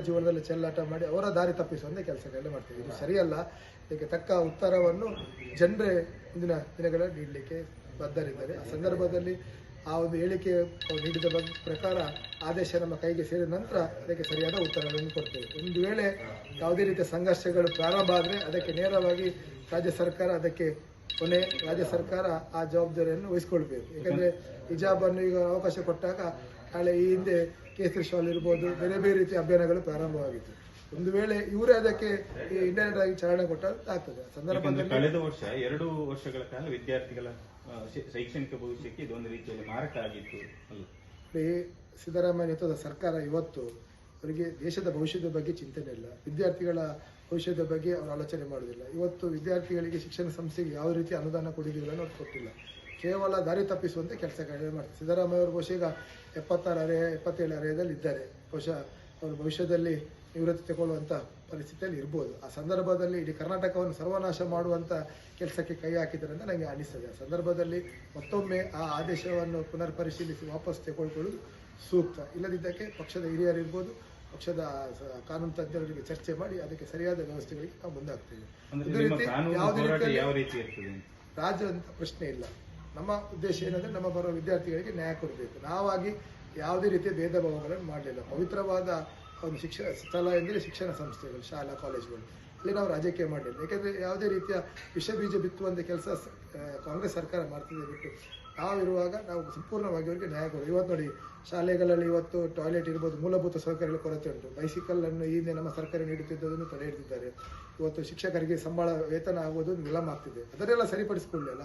ಜೀವನದಲ್ಲಿ ಚೆಲ್ಲಾಟ ಮಾಡಿ ಅವರ ದಾರಿ ತಪ್ಪಿಸುವಂತೆ ಕೆಲಸಗಳನ್ನ ಮಾಡ್ತೀವಿ. ಇದು ಸರಿಯಲ್ಲ. ಇದಕ್ಕೆ ತಕ್ಕ ಉತ್ತರವನ್ನು ಜನರೇ ಮುಂದಿನ ದಿನಗಳಲ್ಲಿ ನೀಡಲಿಕ್ಕೆ ಬದ್ಧರಿದ್ದಾರೆ. ಆ ಸಂದರ್ಭದಲ್ಲಿ ಆ ಒಂದು ಹೇಳಿಕೆ ನೀಡಿದ ಪ್ರಕಾರ ಆದೇಶ ನಮ್ಮ ಕೈಗೆ ಸೇರಿದ ನಂತರ ಅದಕ್ಕೆ ಸರಿಯಾದ ಉತ್ತರವನ್ನು ಕೊಡ್ತೇವೆ. ಒಂದು ವೇಳೆ ಯಾವುದೇ ರೀತಿಯ ಸಂಘರ್ಷಗಳು ಪ್ರಾರಂಭ ಆದರೆ ಅದಕ್ಕೆ ನೇರವಾಗಿ ರಾಜ್ಯ ಸರ್ಕಾರ ಅದಕ್ಕೆ ಕೊನೆ ರಾಜ್ಯ ಸರ್ಕಾರ ಆ ಜವಾಬ್ದಾರಿಯನ್ನು ವಹಿಸ್ಕೊಳ್ಬೇಕು. ಯಾಕಂದ್ರೆ ಹಿಜಾಬನ್ನು ಈಗ ಅವಕಾಶ ಕೊಟ್ಟಾಗ ನಾಳೆ ಈ ಹಿಂದೆ ಕೇಸರಿ ಶಾಲ್ ಇರ್ಬೋದು ಬೇರೆ ಬೇರೆ ರೀತಿಯ ಅಭಿಯಾನಗಳು ಪ್ರಾರಂಭವಾಗಿತ್ತು. ಒಂದು ವೇಳೆ ಇವರೇ ಅದಕ್ಕೆ ಇಂಟರ್ನೆಟ್ ಆಗಿ ಚಾಲನೆ ಕೊಟ್ಟಾಗ ಆಗ್ತದೆ. ಸಂದರ್ಭದಲ್ಲಿ ಕಳೆದ ವರ್ಷ ಎರಡು ವರ್ಷಗಳ ಕಾಲ ವಿದ್ಯಾರ್ಥಿಗಳ ಶೈಕ್ಷಣಿಕ ಭವಿಷ್ಯಕ್ಕೆ ಇದೊಂದು ರೀತಿಯಲ್ಲಿ ಮಾರಕ ಆಗಿತ್ತು. ಸಿದ್ದರಾಮಯ್ಯ ನೇತೃತ್ವದ ಸರ್ಕಾರ ಇವತ್ತು ಅವರಿಗೆ ದೇಶದ ಭವಿಷ್ಯದ ಬಗ್ಗೆ ಚಿಂತನೆ ಇಲ್ಲ. ವಿದ್ಯಾರ್ಥಿಗಳ ಭವಿಷ್ಯದ ಬಗ್ಗೆ ಅವರು ಆಲೋಚನೆ ಮಾಡುವುದಿಲ್ಲ. ಇವತ್ತು ವಿದ್ಯಾರ್ಥಿಗಳಿಗೆ ಶಿಕ್ಷಣ ಸಂಸ್ಥೆಗೆ ಯಾವ ರೀತಿ ಅನುದಾನ ಕೊಡುಗೆಗಳನ್ನು ಅವ್ರು ಕೊಟ್ಟಿಲ್ಲ ಕೇವಲ ದಾರಿ ತಪ್ಪಿಸುವಂತೆ ಕೆಲಸ ಮಾಡ್ತಾರೆ. ಸಿದ್ದರಾಮಯ್ಯ ಅವರು ಬಹುಶಃ ಈಗ ಎಪ್ಪತ್ತಾರು ಅರೆ ಎಪ್ಪತ್ತೇಳು ಅರೆಯದಲ್ಲಿ ಇದ್ದಾರೆ. ಬಹುಶಃ ಅವರು ಭವಿಷ್ಯದಲ್ಲಿ ನಿವೃತ್ತಿ ತಗೊಳ್ಳುವಂಥ ಪರಿಸ್ಥಿತಿಯಲ್ಲಿ ಇರ್ಬೋದು. ಆ ಸಂದರ್ಭದಲ್ಲಿ ಇಡೀ ಕರ್ನಾಟಕವನ್ನು ಸರ್ವನಾಶ ಮಾಡುವಂಥ ಕೆಲಸಕ್ಕೆ ಕೈ ಹಾಕಿದ್ದಾರೆ ಅಂತ ನನಗೆ ಅನಿಸ್ತದೆ. ಆ ಸಂದರ್ಭದಲ್ಲಿ ಮತ್ತೊಮ್ಮೆ ಆ ಆದೇಶವನ್ನು ಪುನರ್ ಪರಿಶೀಲಿಸಿ ವಾಪಸ್ ತೆಗೆದುಕೊಳ್ಳುವುದು ಸೂಕ್ತ. ಇಲ್ಲದಿದ್ದಕ್ಕೆ ಪಕ್ಷದ ಹಿರಿಯರು ಇರ್ಬೋದು ಪಕ್ಷದ ಕಾನೂನು ತಜ್ಞರೊಂದಿಗೆ ಚರ್ಚೆ ಮಾಡಿ ಅದಕ್ಕೆ ಸರಿಯಾದ ವ್ಯವಸ್ಥೆಗಳಿಗೆ ನಾವು ಮುಂದಾಗ್ತೇವೆ. ಯಾವುದೇ ರೀತಿ? ರಾಜ್ಯ ಅಂತ? ಪ್ರಶ್ನೆ ಇಲ್ಲ. ನಮ್ಮ ಉದ್ದೇಶ ಏನಂದ್ರೆ ನಮ್ಮ ಬರುವ ವಿದ್ಯಾರ್ಥಿಗಳಿಗೆ ನ್ಯಾಯ ಕೊಡಬೇಕು. ನಾವಾಗಿ ಯಾವುದೇ ರೀತಿಯ ಭೇದ ಭಾವಗಳನ್ನು ಮಾಡಲಿಲ್ಲ. ಪವಿತ್ರವಾದ ಒಂದು ಶಿಕ್ಷಣ ಸ್ಥಳ ಎಂದರೆ ಶಿಕ್ಷಣ ಸಂಸ್ಥೆಗಳು, ಶಾಲಾ, ಕಾಲೇಜುಗಳು. ಅಲ್ಲಿ ನಾವು ರಾಜಕೀಯ ಮಾಡಲಿಲ್ಲ. ಏಕೆಂದರೆ ಯಾವುದೇ ರೀತಿಯ ವಿಷ ಬೀಜ ಬಿತ್ತುವಂಥ ಕೆಲಸ ಕಾಂಗ್ರೆಸ್ ಸರ್ಕಾರ ಮಾಡ್ತಿದೆ ಬಿಟ್ಟು ನಾವಿರುವಾಗ ನಾವು ಸಂಪೂರ್ಣವಾಗಿ ಅವರಿಗೆ ನ್ಯಾಯ ಕೊಡಿ ಇವತ್ತು ನೋಡಿ, ಶಾಲೆಗಳಲ್ಲಿ ಇವತ್ತು ಟಾಯ್ಲೆಟ್ ಇರ್ಬೋದು, ಮೂಲಭೂತ ಸೌಕರ್ಯಗಳ ಕೊರತೆ ಉಂಟು. ಬೈಸಿಕಲ್ ಅನ್ನು ಈ ಹಿಂದೆ ನಮ್ಮ ಸರ್ಕಾರ ನೀಡುತ್ತಿದ್ದುದನ್ನು ತಡೆ ಹಿಡಿದಿದ್ದಾರೆ ಇವತ್ತು ಶಿಕ್ಷಕರಿಗೆ ಸಂಬಳ, ವೇತನ ಆಗುವುದು ವಿಳಂಬ ಆಗ್ತಿದೆ. ಅದನ್ನೆಲ್ಲ ಸರಿಪಡಿಸಿಕೊಳ್ಳಲ್ಲ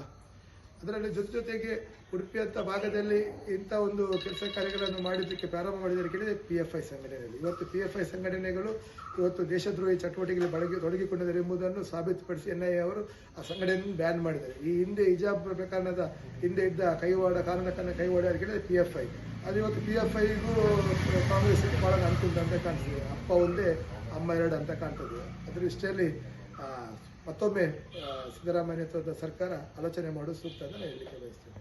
ಅದರಲ್ಲಿ ಜೊತೆ ಜೊತೆಗೆ ಉಡುಪಿ ಅಂತ ಭಾಗದಲ್ಲಿ ಇಂಥ ಒಂದು ಕೆಲಸ ಕಾರ್ಯಗಳನ್ನು ಮಾಡಿದ್ದಕ್ಕೆ ಪ್ರಾರಂಭ ಮಾಡಿದರೆ ಕೇಳಿದರೆ ಪಿ ಎಫ್ ಐ ಸಂಘಟನೆಯಲ್ಲಿ. ಇವತ್ತು ಪಿ ಎಫ್ ಐ ಸಂಘಟನೆಗಳು ಇವತ್ತು ದೇಶದ್ರೋಹಿ ಚಟುವಟಿಕೆಗಳು ಬಳಗಿ, ತೊಡಗಿಕೊಂಡಿದ್ದಾರೆ ಎಂಬುದನ್ನು ಸಾಬೀತುಪಡಿಸಿ ಎನ್ ಐ ಅವರು ಆ ಸಂಘಟನೆಯನ್ನು ಬ್ಯಾನ್ ಮಾಡಿದ್ದಾರೆ. ಈ ಹಿಂದೆ ಹಿಜಾಬ್ ಪ್ರಕರಣದ ಹಿಂದೆ ಇದ್ದ ಕೈವಾಡ ಕಾರಣಕ್ಕನ್ನು ಕೈವಾಡ ಕೇಳಿದರೆ ಪಿ ಎಫ್ ಐ ಅದು ಇವತ್ತು ಪಿ ಎಫ್ ಐಗೂ ಕಾಂಗ್ರೆಸ್ಗೆ ಭಾಳ ಅನುಕೂಲ ಅಂತ ಕಾಣಿಸ್ತದೆ ಅಪ್ಪ ಒಂದೇ, ಅಮ್ಮ ಎರಡು ಅಂತ ಕಾಣ್ತದೆ. ಅದರ ಇಷ್ಟರಲ್ಲಿ ಮತ್ತೊಮ್ಮೆ ಸಿದ್ದರಾಮಯ್ಯ ನೇತೃತ್ವದ ಸರ್ಕಾರ ಆಲೋಚನೆ ಮಾಡುವ ಸೂಕ್ತ ಅಂತ ನಾನು ಹೇಳಲಿಕ್ಕೆ ಬಯಸ್ತೇನೆ.